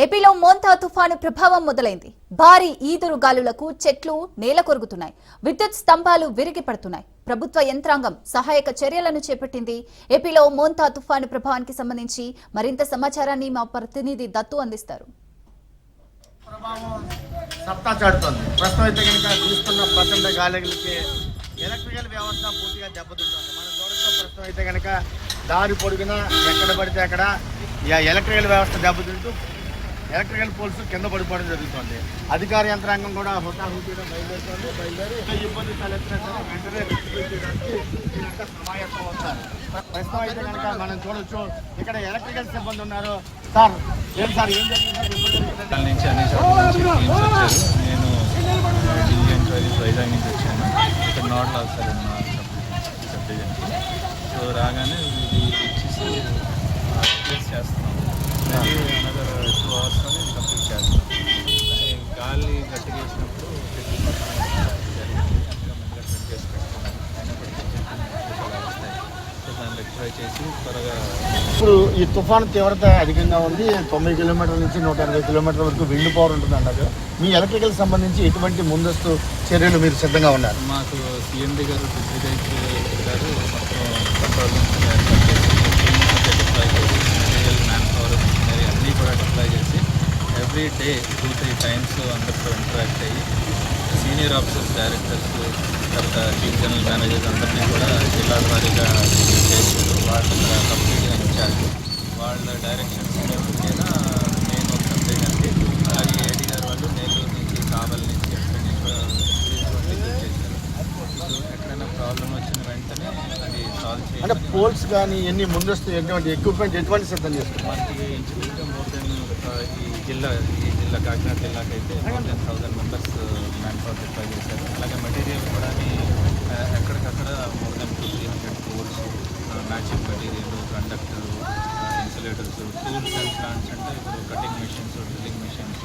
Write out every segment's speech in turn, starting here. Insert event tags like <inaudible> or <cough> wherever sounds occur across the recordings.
ఏపీలో మోంతా తుఫాను ప్రభావం మొదలైంది. భారీ ఈదురు గాలులకు చెట్లు నేల కొరుగుతున్నాయి. విద్యుత్ స్తంభాలు విరిగి పడుతున్నాయి. ప్రభుత్వ యంత్రాంగం సహాయక చర్యలను చేపట్టింది. ఏపీలో మోంతా తుఫాను ప్రభావానికి సంబంధించి మరింత సమాచారాన్ని మా ప్రతినిధి దత్తు అందిస్తారు. సత్తా చాటుతోంది. ప్రస్తుతం అయితే కనుక చూస్తున్న ప్రచండ గాలికి ఎలక్ట్రికల్ వ్యవస్థ పూర్తిగా దెబ్బతింటుంది. మనం చూడటం ప్రస్తుతం అయితే కనుక దారి పొడుగున ఎక్కడ పడితే అక్కడ ఎలక్ట్రికల్ వ్యవస్థ దెబ్బతింటూ ఎలక్ట్రికల్ పోల్స్ కింద పడిపోవడం జరుగుతుంది. అధికార యంత్రాంగం కూడా హుటాహుటిగా బయలుదేరుతుంది. బయలుదేరి ఇబ్బంది వెంటనే సమాయత్తం అవుతారు. ప్రస్తుతం అయితే కనుక మనం చూడొచ్చు ఇక్కడ ఎలక్ట్రికల్ సిబ్బంది ఉన్నారు. సార్ ఏం సార్ ఏం జరిగింది? నుంచి అన్ని నేను ఢిల్లీ ఎంక్వైరీస్ వైజాగ్ నుంచి వచ్చాను. ఇక్కడ సబ్ సో రాగానే ఇది చేస్తున్నాం టూ కంప్లీట్ చేస్తాం గాలి గట్టిగా వేసినప్పుడు చేసి ఇప్పుడు ఈ తుఫాను తీవ్రత అధికంగా ఉంది. తొంభై కిలోమీటర్ల నుంచి నూట ఎనభై కిలోమీటర్ల వరకు విండ్ పవర్ ఉంటుంది అన్నారు. మీ ఎలక్ట్రికల్ సంబంధించి ఎటువంటి ముందస్తు చర్యలు మీరు సిద్ధంగా ఉన్నారు? మాకు సిఎండి గారు గారు మొత్తం కంట్రోల్ నుంచి ఏర్పాటు చేసి డిప్లాయ్ చేసి మెటీరియల్ మ్యాన్ పవర్ మిషనరీ అన్నీ కూడా డిప్లాయ్ చేసి every day two three times అందరితో ఇంటరాక్ట్ అయ్యి సీనియర్ ఆఫీసర్స్ డైరెక్టర్స్ తర్వాత చీఫ్ జనరల్ మేనేజర్స్ అందరినీ కూడా జిల్లాల వారీగా చేశారు వాళ్ళ కంప్లీట్గా ఇన్ఛార్జ్ వాళ్ళ డైరెక్షన్స్ మీద నేను ఒక సబ్జెక్ట్ అండి అలాగే ఏడీ గారు వాళ్ళు నెల్లూరు నుంచి కావల్ నుంచి చేశారు సో ఎక్కడైనా ప్రాబ్లం వచ్చిన వెంటనే అది సాల్వ్ అంటే చేయాలి పోల్స్ కానీ ఎన్ని ముందస్తు ఎటువంటి ఎక్విప్మెంట్ ఎటువంటి సిద్ధం చేస్తున్నారు? మనకి ఈ జిల్లా ఈ జిల్లా కాకినాడ జిల్లాకి అయితే more than thousand members manpower deploy చేశారు. అలాగే మెటీరియల్ కూడా ఎక్కడికక్కడ more than two three hundred poles matching material conductor insulators tools and plants అంటే ఇప్పుడు cutting machines drilling machines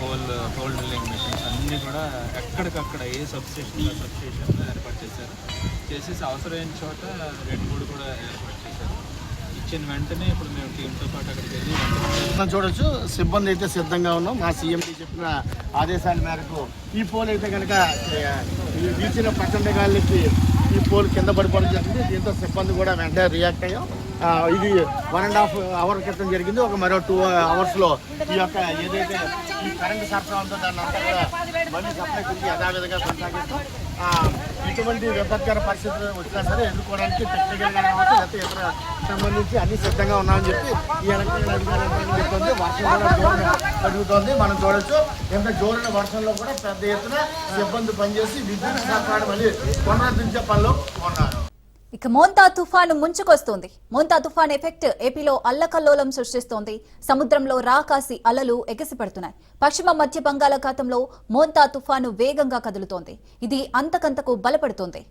coal coal drilling machines అన్నీ కూడా ఎక్కడికక్కడ ఏ సబ్స్టేషన్ సబ్స్టేషన్లో ఏర్పాటు చేశారు. చేసేసి అవసరమైన చోట రెండు మూడు కూడా ఏర్పాటు ఇచ్చిన వెంటనే ఇప్పుడు మేము టీంతో పాటు అక్కడికి వెళ్ళి మనం చూడొచ్చు. సిబ్బంది అయితే సిద్ధంగా ఉన్నాం. మా సీఎండి చెప్పిన ఆదేశాల మేరకు ఈ పోల్ అయితే కనుక ఈ వీచిన ప్రచండ గాలికి ఈ పోల్ కింద పడిపోవడం జరిగింది. దీంతో సిబ్బంది కూడా వెంటనే రియాక్ట్ అయ్యాం. ఇది వన్ అండ్ హాఫ్ అవర్ క్రితం జరిగింది. ఒక మరో టూ అవర్స్లో ఈ యొక్క ఏదైతే ఈ కరెంట్ సరఫరా ఉందో దాన్ని అంతా కూడా మళ్ళీ సప్లై తిరిగి యథావిధంగా కొనసాగిస్తాం. ఎటువంటి ఇటువంటి విపత్కర పరిస్థితులు వచ్చినా సరే ఎదుర్కోవడానికి టెక్నికల్ కావచ్చు లేకపోతే ఇతర సంబంధించి అన్ని సిద్ధంగా ఉన్నామని చెప్పి ఈ ఎలక్ట్రికల్ అధికారులు చెప్తుంది. వర్షం కూడా జోరున జరుగుతోంది మనం చూడొచ్చు. ఎంత జోరున వర్షంలో కూడా పెద్ద ఎత్తున సిబ్బంది పనిచేసి విద్యుత్ సరఫరా మళ్ళీ పునరుద్ధరించే పనిలో ఉన్నారు. ఇక మోంతా తుఫాను ముంచుకొస్తోంది. మోంతా తుఫాన్ ఎఫెక్ట్ ఏపీలో అల్లకల్లోలం సృష్టిస్తోంది. సముద్రంలో రాకాసి అలలు ఎగసిపడుతున్నాయి. పశ్చిమ మధ్య బంగాళాఖాతంలో మోంతా తుఫాను వేగంగా కదులుతోంది. ఇది అంతకంతకు బలపడుతోంది.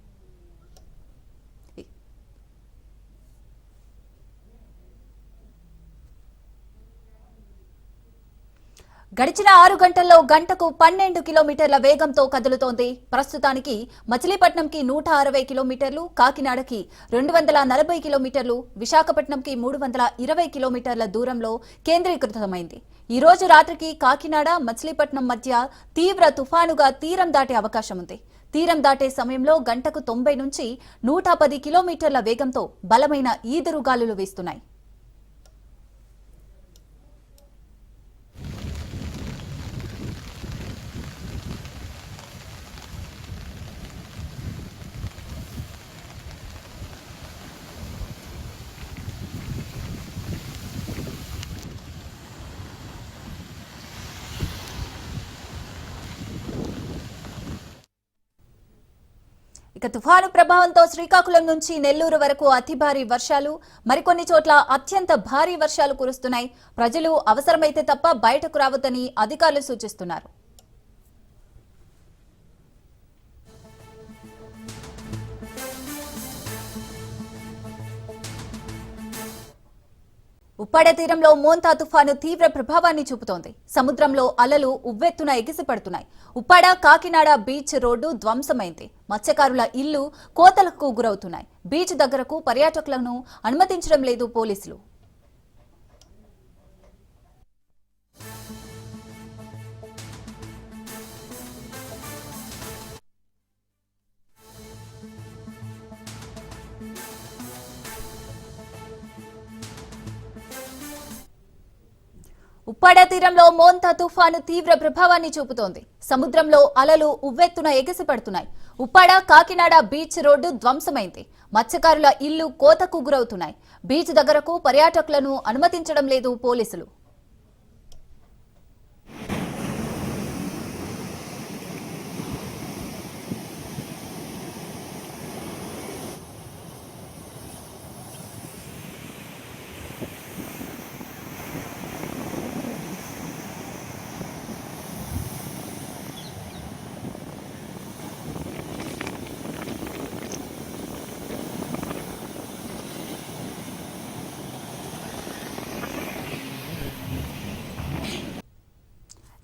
గడిచిన ఆరు గంటల్లో గంటకు పన్నెండు కిలోమీటర్ల వేగంతో కదులుతోంది. ప్రస్తుతానికి మచిలీపట్నంకి నూట అరవై కిలోమీటర్లు కాకినాడకి రెండు వందల నలభై కిలోమీటర్లు విశాఖపట్నంకి మూడు వందల ఇరవై కిలోమీటర్ల దూరంలో కేంద్రీకృతమైంది. ఈ రోజు రాత్రికి కాకినాడ మచిలీపట్నం మధ్య తీవ్ర తుఫానుగా తీరం దాటే అవకాశం ఉంది. తీరం దాటే సమయంలో గంటకు తొంభై నుంచి నూట పది కిలోమీటర్ల వేగంతో బలమైన ఈదురుగాలులు వీస్తున్నాయి. ఇక తుఫాను ప్రభావంతో శ్రీకాకుళం నుంచి నెల్లూరు వరకు అతి భారీ వర్షాలు మరికొన్ని చోట్ల అత్యంత భారీ వర్షాలు కురుస్తున్నాయి. ప్రజలు అవసరమైతే తప్ప బయటకు రావద్దని అధికారులు సూచిస్తున్నారు. ఉప్పాడ తీరంలో మోంతా తుఫాను తీవ్ర ప్రభావాన్ని చూపుతోంది. సముద్రంలో అలలు ఉవ్వెత్తున ఎగిసిపడుతున్నాయి. ఉప్పాడ కాకినాడ బీచ్ రోడ్డు ధ్వంసమైంది. మత్స్యకారుల ఇల్లు కోతలకు గురవుతున్నాయి. బీచ్ దగ్గరకు పర్యాటకులను అనుమతించడం లేదు పోలీసులు. ఉప్పాడ తీరంలో మోంతా తుఫాను తీవ్ర ప్రభావాన్ని చూపుతోంది. సముద్రంలో అలలు ఉవ్వెత్తున ఎగసిపడుతున్నాయి. ఉప్పాడ కాకినాడ బీచ్ రోడ్డు ధ్వంసమైంది. మత్స్యకారుల ఇల్లు కోతకు గురవుతున్నాయి. బీచ్ దగ్గరకు పర్యాటకులను అనుమతించడం లేదు పోలీసులు.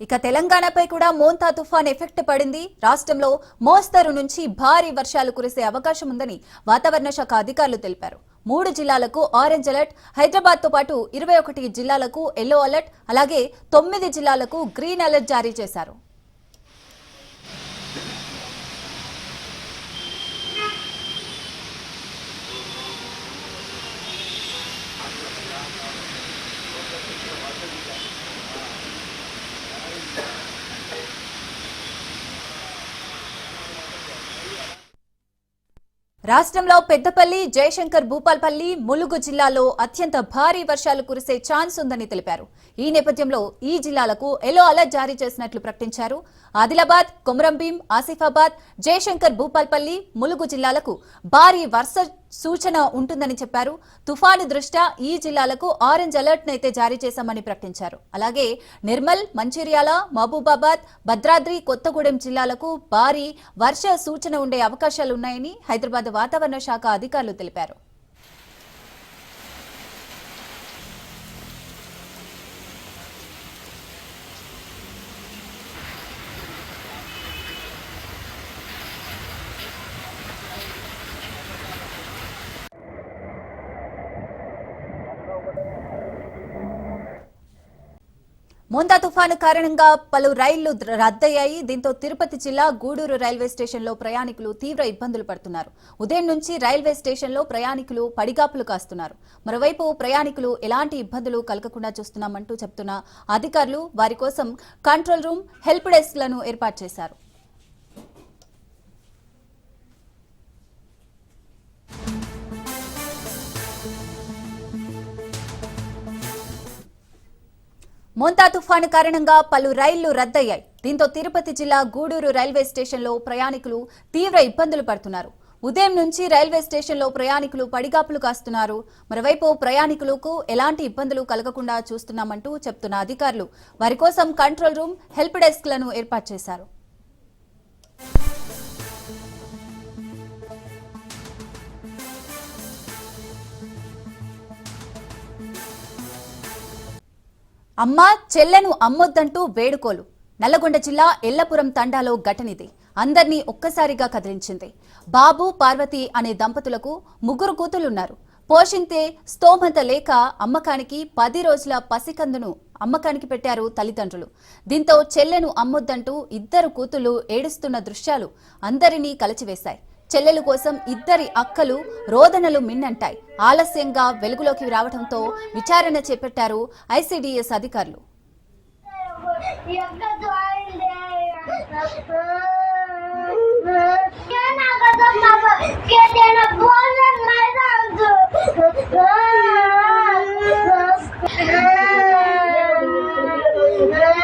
ఇక తెలంగాణపై కూడా మోంతా తుఫాన్ ఎఫెక్ట్ పడింది. రాష్ట్రంలో మోస్తరు నుంచి భారీ వర్షాలు కురిసే అవకాశం ఉందని వాతావరణ శాఖ అధికారులు తెలిపారు. మూడు జిల్లాలకు ఆరెంజ్ అలర్ట్ హైదరాబాద్తో పాటు ఇరవై ఒకటి జిల్లాలకు ఎల్లో అలర్ట్ అలాగే తొమ్మిది జిల్లాలకు గ్రీన్ అలర్ట్ జారీ చేశారు. రాష్ట్రంలో పెద్దపల్లి జయశంకర్ భూపాల్పల్లి ములుగు జిల్లాలో అత్యంత భారీ వర్షాలు కురిసే ఛాన్స్ ఉందని తెలిపారు. ఈ నేపథ్యంలో ఈ జిల్లాలకు ఎల్లో అలర్ట్ జారీ చేసినట్లు ప్రకటించారు. ఆదిలాబాద్ కొమరంభీం ఆసిఫాబాద్ జయశంకర్ భూపాల్పల్లి ములుగు జిల్లాలకు భారీ వర్ష సూచన ఉంటుందని చెప్పారు. తుఫాను దృష్ట్యా ఈ జిల్లాలకు ఆరెంజ్ అలర్ట్ అయితే జారీ చేశామని ప్రకటించారు. అలాగే నిర్మల్ మంచిర్యాల మహబూబాబాద్ భద్రాద్రి కొత్తగూడెం జిల్లాలకు భారీ వర్ష సూచన ఉండే అవకాశాలున్నాయని హైదరాబాద్ వాతావరణ శాఖ అధికారులు తెలిపారు. మోంతా తుఫాను కారణంగా పలు రైళ్ళు రద్దయ్యాయి. దీంతో తిరుపతి జిల్లా గూడూరు రైల్వే స్టేషన్లో ప్రయాణికులు తీవ్ర ఇబ్బందులు పడుతున్నారు. ఉదయం నుంచి రైల్వే స్టేషన్లో ప్రయాణికులు పడిగాపులు కాస్తున్నారు. మరోవైపు ప్రయాణికులు ఎలాంటి ఇబ్బందులు కలగకుండా చూస్తున్నామంటూ చెప్తున్న అధికారులు వారి కోసం కంట్రోల్ రూమ్ హెల్ప్ డెస్క్లను ఏర్పాటు చేశారు. మొంతా తుఫాను కారణంగా పలు రైళ్ళు రద్దయ్యాయి. దీంతో తిరుపతి జిల్లా గూడూరు రైల్వే స్టేషన్లో ప్రయాణికులు తీవ్ర ఇబ్బందులు పడుతున్నారు. ఉదయం నుంచి రైల్వే స్టేషన్లో ప్రయాణికులు పడిగాపులు కాస్తున్నారు. మరోవైపు ప్రయాణికులకు ఎలాంటి ఇబ్బందులు కలగకుండా చూస్తున్నామంటూ చెప్తున్న అధికారులు. వారి కోసం కంట్రోల్ రూమ్ హెల్ప్ డెస్క్లను ఏర్పాటు చేశారు. అమ్మ చెల్లెను అమ్మొద్దంటూ వేడుకోలు. నల్లగొండ జిల్లా ఎల్లపురం తండాలో ఘటనిది. అందర్నీ ఒక్కసారిగా కదిలించింది. బాబు పార్వతి అనే దంపతులకు ముగ్గురు కూతులున్నారు పోషింతే స్తోమత లేక అమ్మకానికి పది రోజుల పసికందును అమ్మకానికి పెట్టారు తల్లిదండ్రులు. దీంతో చెల్లెను అమ్మొద్దంటూ ఇద్దరు కూతుళ్ళు ఏడుస్తున్న దృశ్యాలు అందరినీ కలచివేశాయి. చెల్లెలు కోసం ఇద్దరి అక్కలు రోదనలు మిన్నంటాయి ఆలస్యంగా వెలుగులోకి రావడంతో విచారణ చేపట్టారు ఐసీడీఎస్ అధికారులు Yeah. <laughs>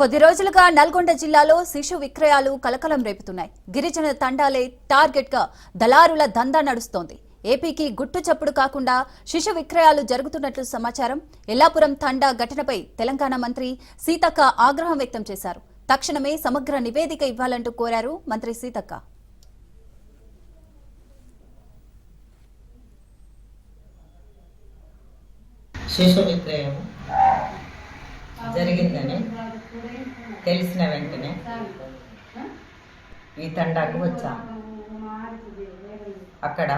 కొద్ది రోజులుగా నల్గొండ జిల్లాలో శిశు విక్రయాలు కలకలం రేపుతున్నాయి. గిరిజన తండాలే టార్గెట్గా దళారుల దందా నడుస్తోంది. ఏపీకి గుట్టు చప్పుడు కాకుండా శిశు విక్రయాలు జరుగుతున్నట్లు సమాచారం. ఎల్లాపురం తండా ఘటనపై తెలంగాణ మంత్రి సీతక్క ఆగ్రహం వ్యక్తం చేశారు. తక్షణమే సమగ్ర నివేదిక ఇవ్వాలంటూ కోరారు మంత్రి సీతక్క. శిశు విక్రయం జరిగిందని తెలిసిన వెంటనే ఈ తండాకు వచ్చాం. అక్కడ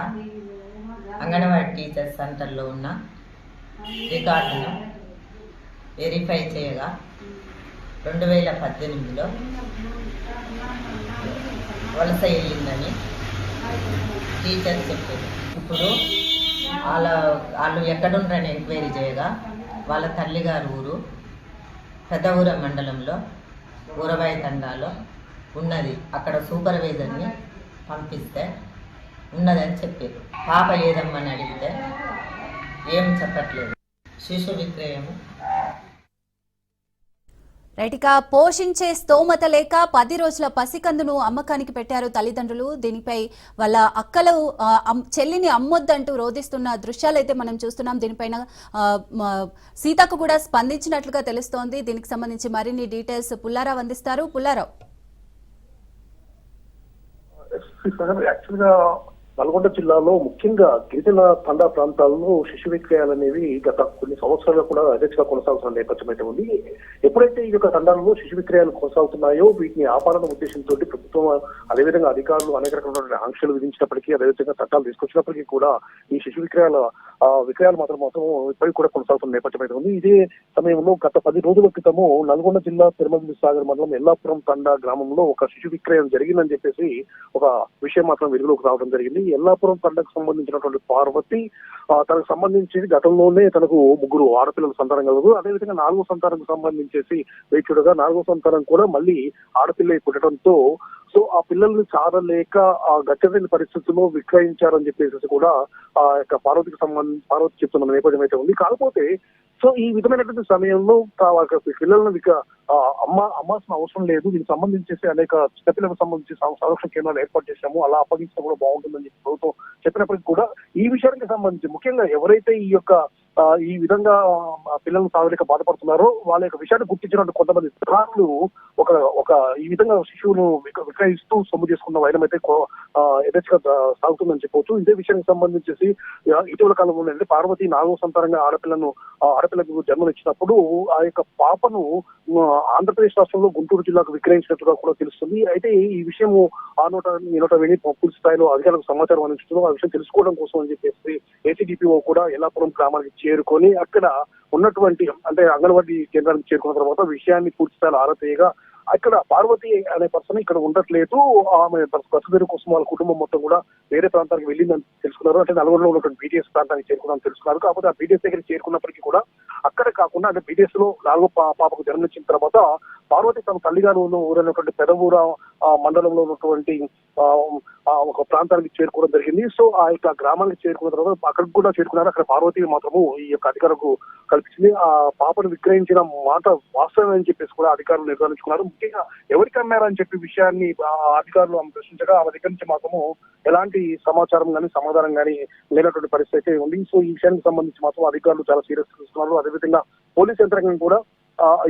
అంగన్వాడీ టీచర్ సెంటర్లో ఉన్న రికార్డును వెరిఫై చేయగా రెండు వేల పద్దెనిమిదిలో వలస వెళ్ళిందని టీచర్ చెప్పారు. ఇప్పుడు వాళ్ళ వాళ్ళు ఎక్కడుండ్రని ఎంక్వైరీ చేయగా వాళ్ళ తల్లిగారు ఊరు పెదవుర మండలంలో ఊరబాయి తండాలో ఉన్నది. అక్కడ సూపర్వైజర్ని పంపిస్తే ఉన్నదని చెప్పారు. పాప ఏదమ్మని అడిగితే ఏం చెప్పట్లేదు. శిశు విక్రయము రైట్ ఇక పోషించే స్తోమత లేక పది రోజుల పసికందును అమ్మకానికి పెట్టారు తల్లిదండ్రులు. దీనిపై వాళ్ళ అక్కలు చెల్లిని అమ్మొద్దంటూ రోధిస్తున్న దృశ్యాలైతే మనం చూస్తున్నాం. దీనిపైన సీతకు కూడా స్పందించినట్లుగా తెలుస్తోంది. దీనికి సంబంధించి మరిన్ని డీటెయిల్స్ పుల్లారావు అందిస్తారు. పుల్లారావు. Uh, నల్గొండ జిల్లాలో ముఖ్యంగా గిరిజన తండా ప్రాంతాల్లో శిశు విక్రయాలు అనేవి గత కొన్ని సంవత్సరాలుగా కూడా అధ్యక్షగా కొనసాగుతున్న నేపథ్యం అయితే ఉంది. ఎప్పుడైతే ఈ యొక్క తండాలలో శిశు విక్రయాలు కొనసాగుతున్నాయో వీటిని ఆపాలన్న ఉద్దేశంతో ప్రభుత్వం అదేవిధంగా అధికారులు అనేక రకమైన ఆంక్షలు విధించినప్పటికీ అదేవిధంగా చట్టాలు తీసుకొచ్చినప్పటికీ కూడా ఈ శిశు విక్రయాల ఆ, విక్రయాలు మాత్రం మాత్రం ఇప్పటికి కూడా కొనసాగుతున్న నేపథ్యం అయితే ఉంది. ఇదే సమయంలో గత పది రోజుల క్రితము నల్గొండ జిల్లా తిరుమల సాగర్ మండలం ఎల్లాపురం తండా గ్రామంలో ఒక శిశు విక్రయం జరిగిందని చెప్పేసి ఒక విషయం మాత్రం వెలుగులోకి రావడం జరిగింది. ఎల్లాపురం తండకు సంబంధించినటువంటి పార్వతి ఆ, తనకు సంబంధించి గతంలోనే తనకు ముగ్గురు ఆడపిల్లల సంతానం కలదు అదేవిధంగా నాలుగో సంతానం సంబంధించేసి వేచుడుగా నాలుగో సంతానం కూడా మళ్ళీ ఆడపిల్ల పుట్టడంతో సో ఆ పిల్లల్ని చారలేక ఆ గట్టలేని పరిస్థితుల్లో విక్రయించారని చెప్పేసి కూడా ఆ యొక్క పార్వతికి సంబంధించి పార్వతి చెప్తున్న నేపథ్యం అయితే ఉంది. కాకపోతే సో ఈ విధమైనటువంటి సమయంలో పిల్లలను ఇక అమ్మ అమ్మాల్సిన అవసరం లేదు. దీనికి సంబంధించేసి అనేక చిన్నపిల్లలకు సంబంధించి సంరక్షణ కేంద్రాలు ఏర్పాటు చేశాము. అలా అప్పగించడం కూడా బాగుంటుందని చెప్పి ప్రభుత్వం చెప్పినప్పటికీ కూడా ఈ విషయానికి సంబంధించి ముఖ్యంగా ఎవరైతే ఈ యొక్క ఈ విధంగా పిల్లలు పిల్లలను సాగలేక బాధపడుతున్నారో వాళ్ళ యొక్క విషయాన్ని గుర్తించినట్టు కొంతమంది స్థానాలు ఒక ఒక ఈ విధంగా శిశువును విక్రయిస్తూ సొమ్ము చేసుకున్న వైద్యం అయితే కో- యథేచ్ఛగా సాగుతుందని చెప్పవచ్చు. ఇదే విషయానికి సంబంధించేసి ఇటీవల కాలంలో పార్వతి నాలుగో సంతానంగా ఆడపిల్లను ఆడపిల్ల ఆడపిల్లకు జన్మనిచ్చినప్పుడు ఆ యొక్క పాపను ఆంధ్రప్రదేశ్ రాష్ట్రంలో గుంటూరు జిల్లాకు విక్రయించినట్టుగా కూడా తెలుస్తుంది. అయితే ఈ విషయము ఆ నోట ఈ నోట పూర్తి స్థాయిలో అధికారులకు సమాచారం అందించడం ఆ విషయం తెలుసుకోవడం కోసం అని చెప్పేసి ఏసీడీపీఓ కూడా ఎల్లాపురం గ్రామానికి చేరుకొని అక్కడ ఉన్నటువంటి అంటే అంగన్వాడీ కేంద్రానికి చేరుకున్న తర్వాత విషయాన్ని పూర్తి స్థాయిలో ఆరా అక్కడ పార్వతి అనే పర్సన్ ఇక్కడ ఉండట్లేదు. ఆమె బతుకు కోసం వాళ్ళ కుటుంబం మొత్తం కూడా వేరే ప్రాంతానికి వెళ్ళిందని తెలుసుకున్నారు. అంటే నలుగురులో ఉన్నటువంటి బీటీఎస్ ప్రాంతానికి చేరుకున్నాను తెలుసుకున్నారు. కాకపోతే ఆ బీటీఎస్ దగ్గర చేరుకున్నప్పటికీ కూడా అక్కడ కాకుండా అంటే బీటీఎస్లో నాలుగో పాపకు జన్మనిచ్చిన తర్వాత పార్వతి తన తల్లిగారు ఉన్న ఊరైనటువంటి పెదవూర ఆ, మండలంలో ఉన్నటువంటి ఒక ప్రాంతానికి చేరుకోవడం జరిగింది. సో ఆ యొక్క గ్రామానికి చేరుకున్న తర్వాత అక్కడికి కూడా చేరుకున్నారు. అక్కడ పార్వతి మాత్రము ఈ యొక్క అధికారులకు కల్పించింది. ఆ పాపను విక్రయించిన మాట వాస్తవమే అని చెప్పేసి కూడా అధికారులు నిర్ధారించుకున్నారు. ముఖ్యంగా ఎవరికి అమ్మారని చెప్పి విషయాన్ని ఆ అధికారులు ఆమె ప్రశ్నించగా ఆమె దగ్గర నుంచి మాత్రము ఎలాంటి సమాచారం కానీ సమాధానం కానీ లేనటువంటి పరిస్థితి అయితే ఉంది. సో ఈ విషయానికి సంబంధించి మాత్రం అధికారులు చాలా సీరియస్ తీసుకున్నారు. అదేవిధంగా పోలీస్ యంత్రాంగం కూడా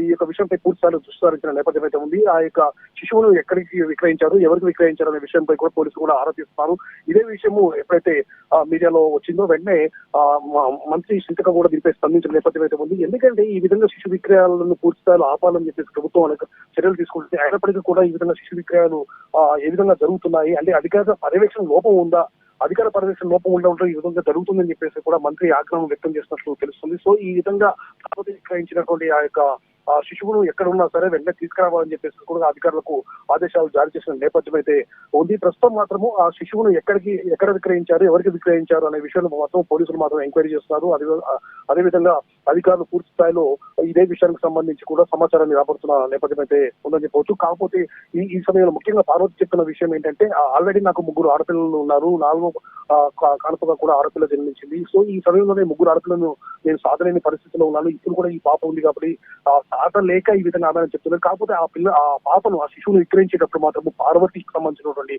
ఈ యొక్క విషయంపై పూర్తి స్థాయిలో దృష్టి సారించిన నేపథ్యం అయితే ఉంది. ఆ యొక్క శిశువును ఎక్కడికి విక్రయించారు ఎవరికి విక్రయించారు అనే విషయంపై కూడా పోలీసులు కూడా ఆరోపిస్తున్నారు ఇదే విషయము ఎప్పుడైతే మీడియాలో వచ్చిందో వెంటనే మంత్రి సింతక కూడా దీనిపై స్పందించిన నేపథ్యం అయితే ఉంది. ఎందుకంటే ఈ విధంగా శిశు విక్రయాలను పూర్తి స్థాయిలో ఆపాలని చెప్పేసి ప్రభుత్వం అనేక చర్యలు తీసుకుంటుంది. అయినప్పటికీ కూడా ఈ విధంగా శిశు విక్రయాలు ఏ విధంగా జరుగుతున్నాయి? అంటే అధికార పర్యవేక్షణ లోపం ఉందా? అధికార పర్యవేక్షణ లోపం ఉండడం ఈ విధంగా జరుగుతుందని చెప్పేసి కూడా మంత్రి ఆగ్రహం వ్యక్తం చేసినట్లు తెలుస్తుంది. సో ఈ విధంగా ప్రభుత్వం ఆ యొక్క ఆ శిశువును ఎక్కడున్నా సరే వెంటనే తీసుకురావాలని చెప్పేసి కూడా అధికారులకు ఆదేశాలు జారీ చేసిన నేపథ్యం అయితే ఉంది. ప్రస్తుతం మాత్రము ఆ శిశువును ఎక్కడికి ఎక్కడ విక్రయించారు ఎవరికి విక్రయించారు అనే విషయంలో మాత్రం పోలీసులు మాత్రం ఎంక్వైరీ చేస్తున్నారు. అదే అదేవిధంగా అధికారులు పూర్తి స్థాయిలో ఇదే విషయానికి సంబంధించి కూడా సమాచారాన్ని రాబడుతున్న నేపథ్యం అయితే ఉందని చెప్పవచ్చు. కాకపోతే ఈ ఈ సమయంలో ముఖ్యంగా పార్వతి చెప్పిన విషయం ఏంటంటే ఆల్రెడీ నాకు ముగ్గురు ఆడపిల్లలు ఉన్నారు. నాలుగో కానుకగా కూడా ఆడపిల్ల జన్మించింది. సో ఈ సమయంలోనే ముగ్గురు ఆడపిల్లను నేను సాధలేని పరిస్థితిలో ఉన్నాను. ఇప్పుడు కూడా ఈ పాప ఉంది కాబట్టి ఆ సాధలేక ఈ విధంగా ఆమె చెప్తున్నారు. కాకపోతే ఆ పిల్ల ఆ పాపను ఆ శిశువును విక్రయించేటప్పుడు మాత్రము పార్వతికి సంబంధించినటువంటి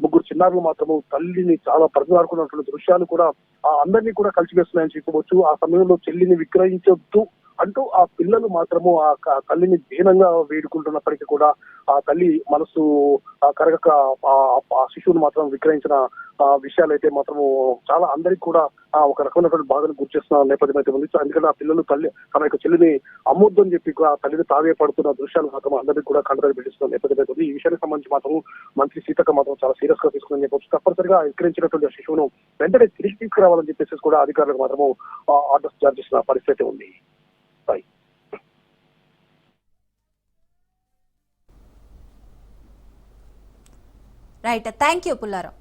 ముగ్గురు చిన్నారులు మాత్రము తల్లిని చాలా ప్రజలాడుకున్నటువంటి దృశ్యాలు కూడా ఆ అందరినీ కూడా కలిసివేస్తున్నాయని చెప్పవచ్చు ఆ సమయంలో చెల్లిని విక్రయించొద్దు. అంటూ ఆ పిల్లలు మాత్రము ఆ తల్లిని దీనంగా వేడుకుంటున్నప్పటికీ కూడా ఆ తల్లి మనసు ఆ కరగక ఆ- శిశువును మాత్రం విక్రయించిన ఆ విషయాలు అయితే మాత్రము చాలా అందరికి కూడా ఆ ఒక రకమైనటువంటి బాధను గుర్తిస్తున్న నేపథ్యం అయితే ఉంది. ఎందుకంటే ఆ పిల్లలు తల్లి తన యొక్క చెల్లిని అమ్మొద్దు అని చెప్పి కూడా ఆ తల్లిని తావే పడుతున్న దృశ్యాలు మాత్రం అందరికీ కూడా కండరాలు పెట్టిస్తున్న నేపథ్యం అయితే ఉంది. ఈ విషయానికి సంబంధించి మాత్రం మంత్రి సీతక్క మాత్రం చాలా సీరియస్గా తీసుకుందని చెప్పొచ్చు తప్పనిసరిగా విక్రయించినటువంటి ఆ శిశువును వెంటనే తిరిగి తీసుకురావాలని చెప్పేసి కూడా అధికారులకు మాత్రము ఆర్డర్స్ జారీ చేసిన పరిస్థితి ఉంది. Bye right thank you Pullarao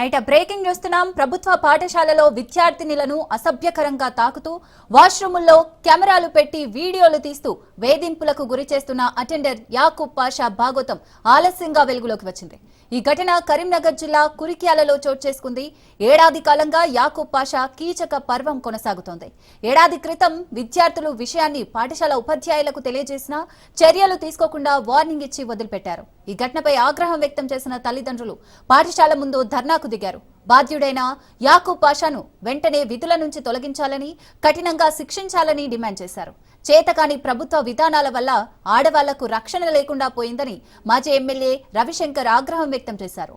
right breaking చూస్తున్నాం ప్రభుత్వ పాఠశాలలో విద్యార్థినిలను అసభ్యకరంగా తాకుతూ వాష్రూముల్లో కెమెరాలు పెట్టి వీడియోలు తీస్తూ వేధింపులకు గురి చేస్తున్న అటెండర్ యాకూబ్ పాషా భాగోతం ఆలస్యంగా వెలుగులోకి వచ్చింది. ఈ ఘటన కరీంనగర్ జిల్లా కురిక్యాలలో చోటు చేసుకుంది. ఏడాది కాలంగా యాకూబ్ పాషా కీచక పర్వం కొనసాగుతోంది. ఏడాది క్రితం విద్యార్థులు విషయాన్ని పాఠశాల ఉపాధ్యాయులకు తెలియజేసినా చర్యలు తీసుకోకుండా వార్నింగ్ ఇచ్చి వదిలిపెట్టారు. ఈ ఘటనపై ఆగ్రహం వ్యక్తం చేసిన తల్లిదండ్రులు పాఠశాల ముందు ధర్నాకు దిగారు. బాధ్యుడైన యాకూబ్ పాషాను వెంటనే విధుల నుంచి తొలగించాలని కఠినంగా శిక్షించాలని డిమాండ్ చేశారు. చేతకాని ప్రభుత్వ విధానాల వల్ల ఆడవాళ్ళకు రక్షణ లేకుండా పోయిందని మాజీ ఎమ్మెల్యే రవిశంకర్ ఆగ్రహం వ్యక్తం చేశారు.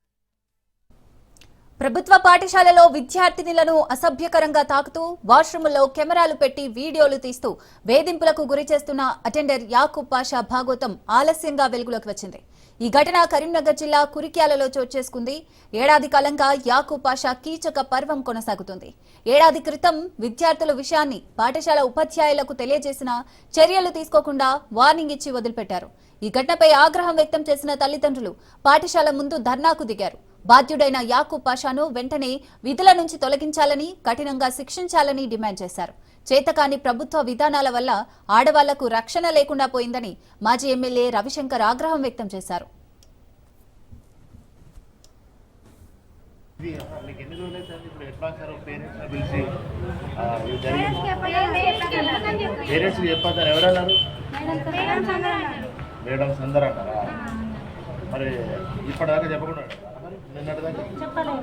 ప్రభుత్వ పాఠశాలలో విద్యార్థినులను అసభ్యకరంగా తాకుతూ వాష్రూముల్లో కెమెరాలు పెట్టి వీడియోలు తీస్తూ వేధింపులకు గురి చేస్తున్న అటెండర్ యాకూబ్ పాషా భాగోతం ఆలస్యంగా వెలుగులోకి వచ్చింది. ఈ ఘటన కరీంనగర్ జిల్లా కురిక్యాలలో చోటు చేసుకుంది. ఏడాది కాలంగా యాకూబ్ పాషా కీచక పర్వం కొనసాగుతుంది. ఏడాది క్రితం విద్యార్థుల విషయాన్ని పాఠశాల ఉపాధ్యాయులకు తెలియజేసినా చర్యలు తీసుకోకుండా వార్నింగ్ ఇచ్చి వదిలిపెట్టారు. ఈ ఘటనపై ఆగ్రహం వ్యక్తం చేసిన తల్లిదండ్రులు పాఠశాల ముందు ధర్నాకు దిగారు. బాధ్యుడైన యాకూబ్ పాషాను వెంటనే విధుల నుంచి తొలగించాలని కఠినంగా శిక్షించాలని డిమాండ్ చేశారు. చేతకాని ప్రభుత్వ విధానాల వల్ల ఆడవాళ్ళకు రక్షణ లేకుండా పోయిందని మాజీ ఎమ్మెల్యే రవిశంకర్ ఆగ్రహం వ్యక్తం చేశారు. పేరెంట్స్ ఎవరన్నారు మేడమ్స్ అందరూ అంటారా మరి ఇప్పటిదాకా చెప్పకుండా చెప్పలేదు.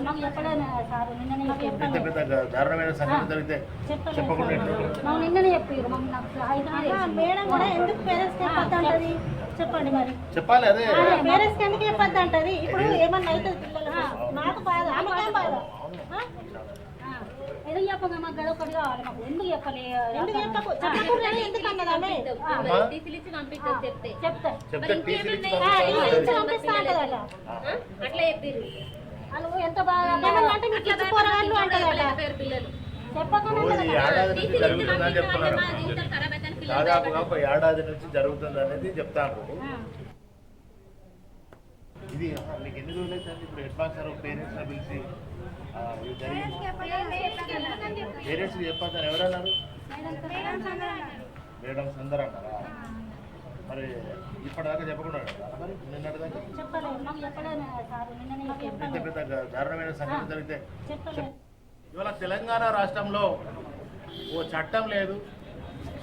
మాకు చెప్పలేదు సార్. నిన్ననే చెప్పారు ఇంత పెద్ద దారుణమైన సంఘటన జరిగితే చెప్పకుండా ఎట్లా? మాకు నిన్ననే చెప్పారు. మాకు నాకు ఐదు మేడం కూడా ఎందుకు పేరెంట్స్ చెప్పొద్దంటది చెప్పండి మరి. చెప్పాలి అదే. ఎందుకు చెప్పొద్దు అంటది? ఇప్పుడు ఏమన్నా అవుతుంది పిల్లలు నాకు బాధ. ఆమెకేం. ఎందుకు చెప్పగా మాకు గది ఒకటి కావాలి. మాకు ఎందుకు చెప్పలే? ఎందుకు చెప్పకు? చెప్పకుండా ఎందుకు అన్నది ఆమె? అమ్మా, చెప్తా. చెప్తే. పంపిస్తాను. అట్లా? వాళ్ళు ఎంత బాగా అంటే మీకు ఇచ్చి పోరగాళ్ళు పిల్లలు. దాదాపుగా ఒక ఏడాది నుంచి జరుగుతుంది అనేది చెప్తాను. ఇది మీకు ఎన్ని రోజులు అయితే ఇప్పుడు హెడ్ మాస్టర్ పేరెంట్స్ పిలిచి పేరెంట్స్ చెప్పారు ఎవరన్నారు? మేడం అందరూ అంటారా మరి ఇప్పటిదాకా చెప్పకుండా మరి నిన్నటి పెద్ద పెద్ద దారుణమైన సంఘటన జరిగితే ఇవాళ తెలంగాణ రాష్ట్రంలో ఓ చట్టం లేదు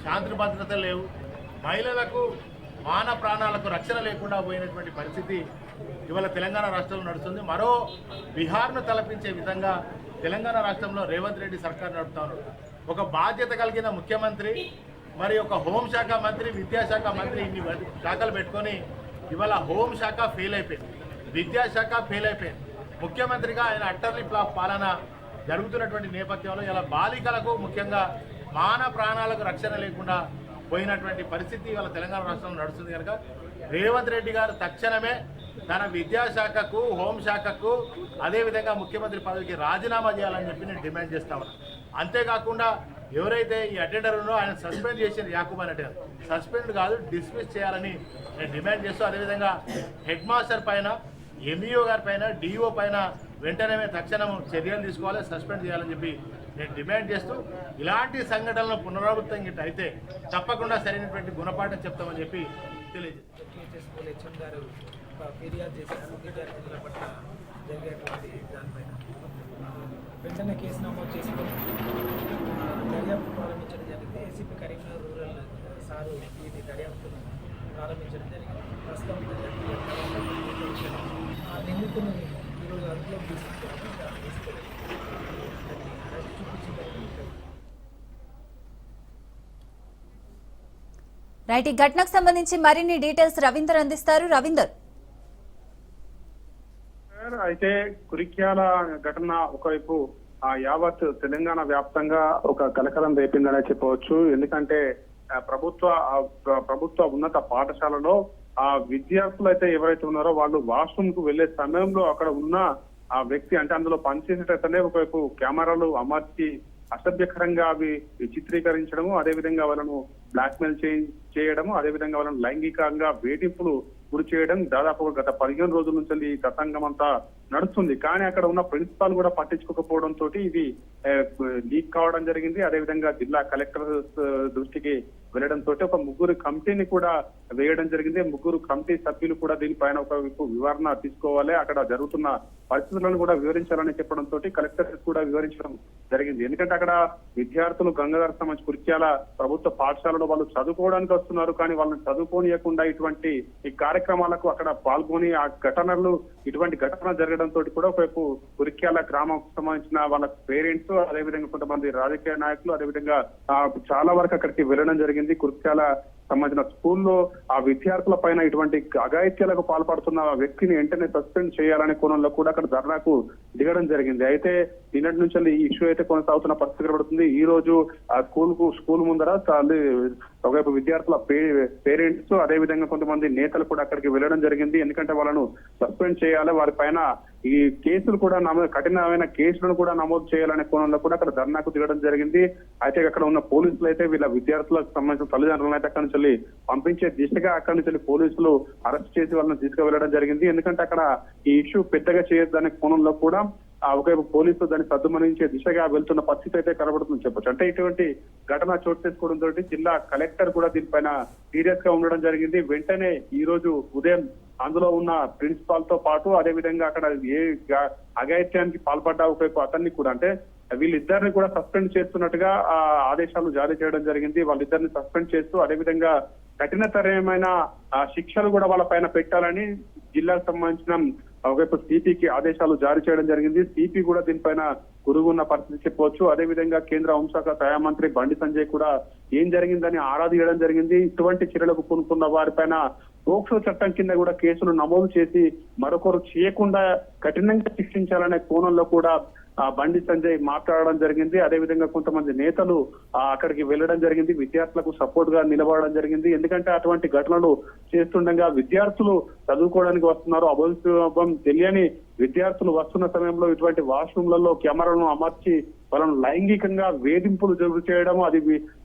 శాంతి భద్రత లేవు మహిళలకు మాన ప్రాణాలకు రక్షణ లేకుండా పోయినటువంటి పరిస్థితి ఇవాళ తెలంగాణ రాష్ట్రంలో నడుస్తుంది. మరో బీహార్ను తలపించే విధంగా తెలంగాణ రాష్ట్రంలో రేవంత్ రెడ్డి సర్కార్ నడుపుతారు ఒక బాధ్యత కలిగిన ముఖ్యమంత్రి మరి ఒక హోంశాఖ మంత్రి విద్యాశాఖ మంత్రి ఇన్ని శాఖలు పెట్టుకొని ఇవాళ హోంశాఖ ఫెయిల్ అయిపోయింది. విద్యాశాఖ ఫెయిల్ అయిపోయింది. ముఖ్యమంత్రిగా ఆయన అట్టర్లీ ఫ్లాప్ పాలన జరుగుతున్నటువంటి నేపథ్యంలో ఇలా బాలికలకు ముఖ్యంగా మాన ప్రాణాలకు రక్షణ లేకుండా పోయినటువంటి పరిస్థితి ఇవాళ తెలంగాణ రాష్ట్రంలో నడుస్తుంది కనుక రేవంత్ రెడ్డి గారు తక్షణమే తన విద్యాశాఖకు హోంశాఖకు అదేవిధంగా ముఖ్యమంత్రి పదవికి రాజీనామా చేయాలని చెప్పి నేను డిమాండ్ చేస్తా ఉన్నాను అంతేకాకుండా ఎవరైతే ఈ అటెండర్ ఉన్నో ఆయన సస్పెండ్ చేసిన యాకూబ్ అన్నట్టు సస్పెండ్ కాదు డిస్మిస్ చేయాలని నేను డిమాండ్ చేస్తూ. అదేవిధంగా హెడ్ మాస్టర్ పైన ఎంఈఓ గారి పైన డిఓ పైన వెంటనే తక్షణం చర్యలు తీసుకోవాలి సస్పెండ్ చేయాలని చెప్పి నేను డిమాండ్ చేస్తూ ఇలాంటి సంఘటనలు పునరావృతం గిట్ట అయితే తప్పకుండా సరైనటువంటి గుణపాఠం చెప్తామని చెప్పి తెలియజేస్తాను కేసెస్ స్కూల్ హెచ్ఎం గారు ఫిర్యాదు చేశారు విద్యార్థుల పట్ల జరిగేటువంటి దానిపైన. వెంటనే కేసు నమోదు చేసుకొని దర్యాప్తు ప్రారంభించడం జరిగింది. ఏసీపీ కరీంనగర్ రూరల్ సారు ఇది దర్యాప్తును ప్రారంభించడం జరిగింది. ప్రస్తుతం ఆ నిందితుని ఈరోజు అదుపులోకి తీసుకుంటారు అరెస్ట్ చూపించిన రైట్ ఈ ఘటనకు సంబంధించి మరిన్ని డీటెయిల్స్ రవీందర్ అందిస్తారు. రవీందర్. సార్, అయితే కురిక్యాల ఘటన ఒకవైపు ఆ యావత్ తెలంగాణ వ్యాప్తంగా ఒక కలకలం రేపిందనే చెప్పవచ్చు. ఎందుకంటే ప్రభుత్వ ప్రభుత్వ ఉన్నత పాఠశాలలో ఆ విద్యార్థులు అయితే ఎవరైతే ఉన్నారో వాళ్ళు వాష్రూమ్కు వెళ్ళే సమయంలో అక్కడ ఉన్న ఆ వ్యక్తి అంటే అందులో పనిచేసేటతనే ఒకవైపు కెమెరాలు అమర్చి అసభ్యకరంగా అవి చిత్రీకరించడము అదేవిధంగా వాళ్ళను బ్లాక్మెయిల్ చేయడము అదేవిధంగా వాళ్ళను లైంగికంగా వేధింపులు గురి చేయడం దాదాపు గత పదిహేను రోజుల నుంచి ఈ తతంగం అంతా నడుస్తుంది. కానీ అక్కడ ఉన్న ప్రిన్సిపాల్ కూడా పట్టించుకోకపోవడం తోటి ఇది లీక్ కావడం జరిగింది. అదేవిధంగా జిల్లా కలెక్టర్ దృష్టికి వెళ్ళడం ఒక ముగ్గురు కమిటీని కూడా వేయడం జరిగింది. ముగ్గురు కమిటీ సభ్యులు కూడా దీనిపైన ఒక వైపు వివరణ తీసుకోవాలి. అక్కడ జరుగుతున్న పరిస్థితులను కూడా వివరించాలని చెప్పడం తోటి కలెక్టర్ కూడా వివరించడం జరిగింది. ఎందుకంటే అక్కడ విద్యార్థులు గంగాధర సంబంధించి కుర్చాల ప్రభుత్వ పాఠశాలలో వాళ్ళు చదువుకోవడానికి వస్తున్నారు. కానీ వాళ్ళని చదువుకోనియకుండా ఇటువంటి ఈ కార్యక్రమాలకు అక్కడ పాల్గొని ఆ ఘటనలు ఇటువంటి ఘటన జరగడం తోటి కూడా ఒకవైపు కురిక్యాల గ్రామం సంబంధించిన వాళ్ళ పేరెంట్స్ అదేవిధంగా కొంతమంది రాజకీయ నాయకులు అదేవిధంగా చాలా వరకు అక్కడికి వెళ్ళడం జరిగింది. కురిక్యాల సంబంధించిన స్కూల్లో ఆ విద్యార్థుల పైన ఇటువంటి అగాయిత్యాలకు పాల్పడుతున్న వ్యక్తిని వెంటనే సస్పెండ్ చేయాలనే కోణంలో కూడా అక్కడ ధర్నాకు దిగడం జరిగింది. అయితే నిన్నటి నుంచి ఈ ఇష్యూ అయితే కొనసాగుతున్న పరిస్థితి కనబడుతుంది. ఈ రోజు ఆ స్కూల్కు స్కూల్ ముందర ఒకవైపు విద్యార్థుల పేరెంట్స్ అదే విధంగా కొంతమంది నేతలు కూడా అక్కడికి వెళ్ళడం జరిగింది. ఎందుకంటే వాళ్ళను సస్పెండ్ చేయాలి. వారి పైన ఈ కేసులు కూడా నమోదు కఠినమైన కేసులను కూడా నమోదు చేయాలనే కోణంలో కూడా అక్కడ ధర్నాకు దిగడం జరిగింది. అయితే అక్కడ ఉన్న పోలీసులు అయితే వీళ్ళ విద్యార్థులకు సంబంధించిన తల్లిదండ్రులను అయితే అక్కడ నుంచి వెళ్ళి పంపించే దిశగా అక్కడి నుంచి పోలీసులు అరెస్ట్ చేసి వాళ్ళని తీసుకువెళ్ళడం జరిగింది. ఎందుకంటే అక్కడ ఈ ఇష్యూ పెద్దగా చేయొద్దనే కోణంలో కూడా ఒకవైపు పోలీసులు దాన్ని సద్దుమణించే దిశగా వెళ్తున్న పరిస్థితి అయితే కనబడుతుంది చెప్పొచ్చు. అంటే ఇటువంటి ఘటన చోటు చేసుకోవడం తోటి జిల్లా కలెక్టర్ కూడా దీనిపైన సీరియస్గా ఉండడం జరిగింది. వెంటనే ఈ రోజు ఉదయం అందులో ఉన్న ప్రిన్సిపాల్తో పాటు అదే విధంగా అక్కడ ఏ అఘాయిత్యానికి పాల్పడ్డ ఒకవైపు అతన్ని కూడా అంటే వీళ్ళిద్దరిని కూడా సస్పెండ్ చేస్తున్నట్టుగా ఆ ఆదేశాలు జారీ చేయడం జరిగింది. వాళ్ళిద్దరిని సస్పెండ్ చేస్తూ అదే విధంగా కఠినతరమైన ఆ, శిక్షలు కూడా వాళ్ళ పైన పెట్టాలని జిల్లాకు సంబంధించిన ఒకవైపు సిపికి ఆదేశాలు జారీ చేయడం జరిగింది. సిపి కూడా దీనిపైన గురుగున్న పరిస్థితి చెప్పవచ్చు. అదే విధంగా కేంద్ర హోంశాఖ సహాయ మంత్రి బండి సంజయ్ కూడా ఏం జరిగిందని ఆరా తీయడం జరిగింది. ఇటువంటి చర్యలకు పూనుకున్న వారిపైన పోక్సో చట్టం కింద కూడా కేసులు నమోదు చేసి మరొకరు చేయకుండా కఠినంగా శిక్షించాలనే కోణంలో కూడా బండి సంజయ్ మాట్లాడడం జరిగింది. అదే విధంగా కొంతమంది నేతలు అక్కడికి వెళ్ళడం జరిగింది. విద్యార్థులకు సపోర్ట్గా నిలబడడం జరిగింది. ఎందుకంటే అటువంటి ఘటనలు చేస్తుండగా విద్యార్థులు చదువుకోవడానికి వస్తున్నారు. అభవిష్యం తెలియని విద్యార్థులు వస్తున్న సమయంలో ఇటువంటి వాష్రూమ్లలో కెమెరాలను అమర్చి వాళ్ళను లైంగికంగా వేధింపులు జరుగు చేయడం అది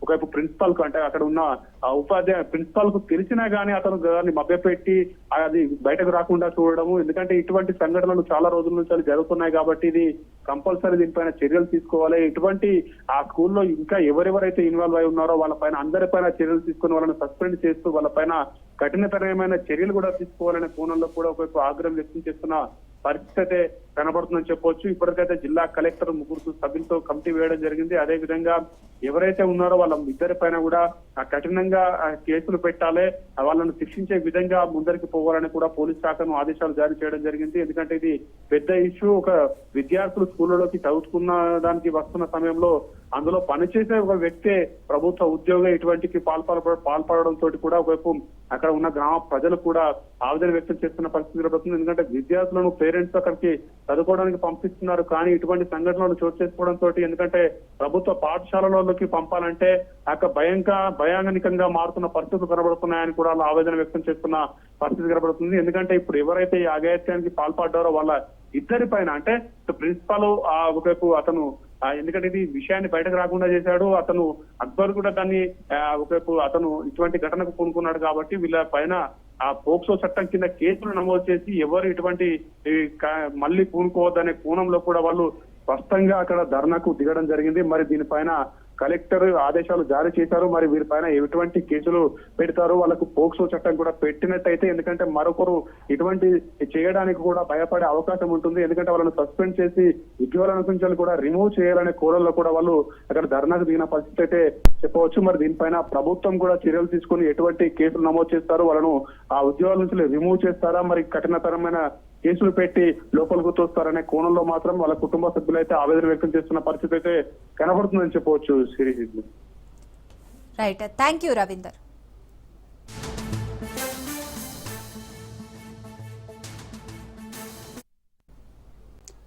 ఒకవైపు ప్రిన్సిపాల్కు అంటే అక్కడ ఉన్న ఆ ఉపాధ్యాయ ప్రిన్సిపాల్కు తెలిసినా గానీ అతను దాన్ని మభ్యపెట్టి అది బయటకు రాకుండా చూడడము. ఎందుకంటే ఇటువంటి సంఘటనలు చాలా రోజుల నుంచి జరుగుతున్నాయి కాబట్టి ఇది కంపల్సరీ దీనిపైన చర్యలు తీసుకోవాలి. ఇటువంటి ఆ స్కూల్లో ఇంకా ఎవరెవరైతే ఇన్వాల్వ్ అయి ఉన్నారో వాళ్ళ పైన అందరిపైన చర్యలు తీసుకుని వాళ్ళని సస్పెండ్ చేస్తూ వాళ్ళ పైన కఠినతరమైన చర్యలు కూడా తీసుకోవాలనే కోణంలో కూడా ఒకవైపు ఆగ్రహం వ్యక్తం చేస్తున్న పరిస్థితి అయితే కనబడుతుందని చెప్పొచ్చు. ఇప్పటికైతే జిల్లా కలెక్టర్ ముగ్గురు సభ్యులతో కమిటీ వేయడం జరిగింది. అదే విధంగా ఎవరైతే ఉన్నారో వాళ్ళ ఇద్దరి పైన కూడా కఠినంగా కేసులు పెట్టాలి. వాళ్ళను శిక్షించే విధంగా ముందరికి పోవాలని కూడా పోలీస్ శాఖను ఆదేశాలు జారీ చేయడం జరిగింది. ఎందుకంటే ఇది పెద్ద ఇష్యూ. ఒక విద్యార్థులు స్కూళ్ళలోకి చదువుకున్న దానికి వస్తున్న సమయంలో అందులో పనిచేసే ఒక వ్యక్తే ప్రభుత్వ ఉద్యోగ ఇటువంటికి పాల్పడ పాల్పడడం తోటి కూడా ఒకవైపు అక్కడ ఉన్న గ్రామ ప్రజలు కూడా ఆవేదన వ్యక్తం చేస్తున్న పరిస్థితి కనబడుతుంది. ఎందుకంటే విద్యార్థులను పేరెంట్స్ అక్కడికి చదువుకోవడానికి పంపిస్తున్నారు. కానీ ఇటువంటి సంఘటనలు చోటు చేసుకోవడం తోటి ఎందుకంటే ప్రభుత్వ పాఠశాలలోకి పంపాలంటే అక్కడ భయంక భయాంగనికంగా మారుతున్న పరిస్థితులు కనబడుతున్నాయని కూడా ఆవేదన వ్యక్తం చేస్తున్న పరిస్థితి కనబడుతుంది. ఎందుకంటే ఇప్పుడు ఎవరైతే ఈ అఘాయత్యానికి పాల్పడ్డారో వాళ్ళ ఇద్దరి పైన అంటే ప్రిన్సిపాల్ ఆ ఒకవైపు అతను ఎందుకంటే ఇది విషయాన్ని బయటకు రాకుండా చేశాడు. అతను అక్బర్ కూడా దాన్ని ఒకవైపు అతను ఇటువంటి ఘటనకు పూనుకున్నాడు కాబట్టి వీళ్ళ పైన ఆ పోక్సో చట్టం కింద కేసులు నమోదు చేసి ఎవరు ఇటువంటి మళ్ళీ పూనుకోవద్దనే కోణంలో కూడా వాళ్ళు స్పష్టంగా అక్కడ ధర్నాకు దిగడం జరిగింది. మరి దీనిపైన కలెక్టర్ ఆదేశాలు జారీ చేశారు. మరి వీరి పైన ఎటువంటి కేసులు పెడతారు? వాళ్ళకు పోక్సో చట్టం కూడా పెట్టినట్టయితే ఎందుకంటే మరొకరు ఇటువంటి చేయడానికి కూడా భయపడే అవకాశం ఉంటుంది. ఎందుకంటే వాళ్ళని సస్పెండ్ చేసి ఉద్యోగాల నుంచి కూడా రిమూవ్ చేయాలనే కోరల్లో కూడా వాళ్ళు అక్కడ ధర్నాకు దిగిన పరిస్థితి అయితే చెప్పవచ్చు. మరి దీనిపైన ప్రభుత్వం కూడా చర్యలు తీసుకుని ఎటువంటి కేసులు నమోదు చేస్తారు? వాళ్ళను ఆ ఉద్యోగాల నుంచి రిమూవ్ చేస్తారా? మరి కఠినతరమైన కేసులు పెట్టి లోపలికి తోస్తారనే కోణంలో మాత్రం వాళ్ళ కుటుంబ సభ్యులైతే ఆవేదన వ్యక్తం చేస్తున్న పరిస్థితి అయితే కనబడుతుందని చెప్పవచ్చు series right thank you Ravinder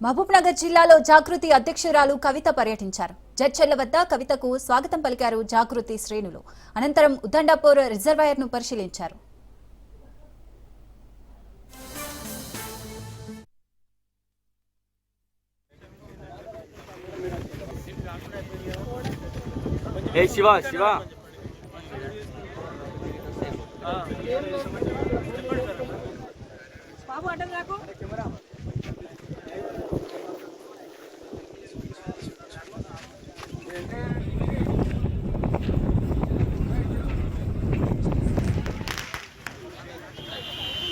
Mahbubnagar జిల్లాలో జాగృతి అధ్యక్షురాలు కవిత పర్యటించారు. జడ్చెల్ల వద్ద కవితకు స్వాగతం పలికారు జాగృతి శ్రేణులు. అనంతరం ఉదండాపూర్ రిజర్వాయర్ను పరిశీలించారు. ఏ శివ శివ.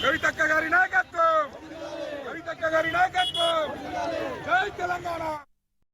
కవితక్క గారి నాయకత్వం. కవితక్క గారి నాయకత్వం. జై తెలంగాణ.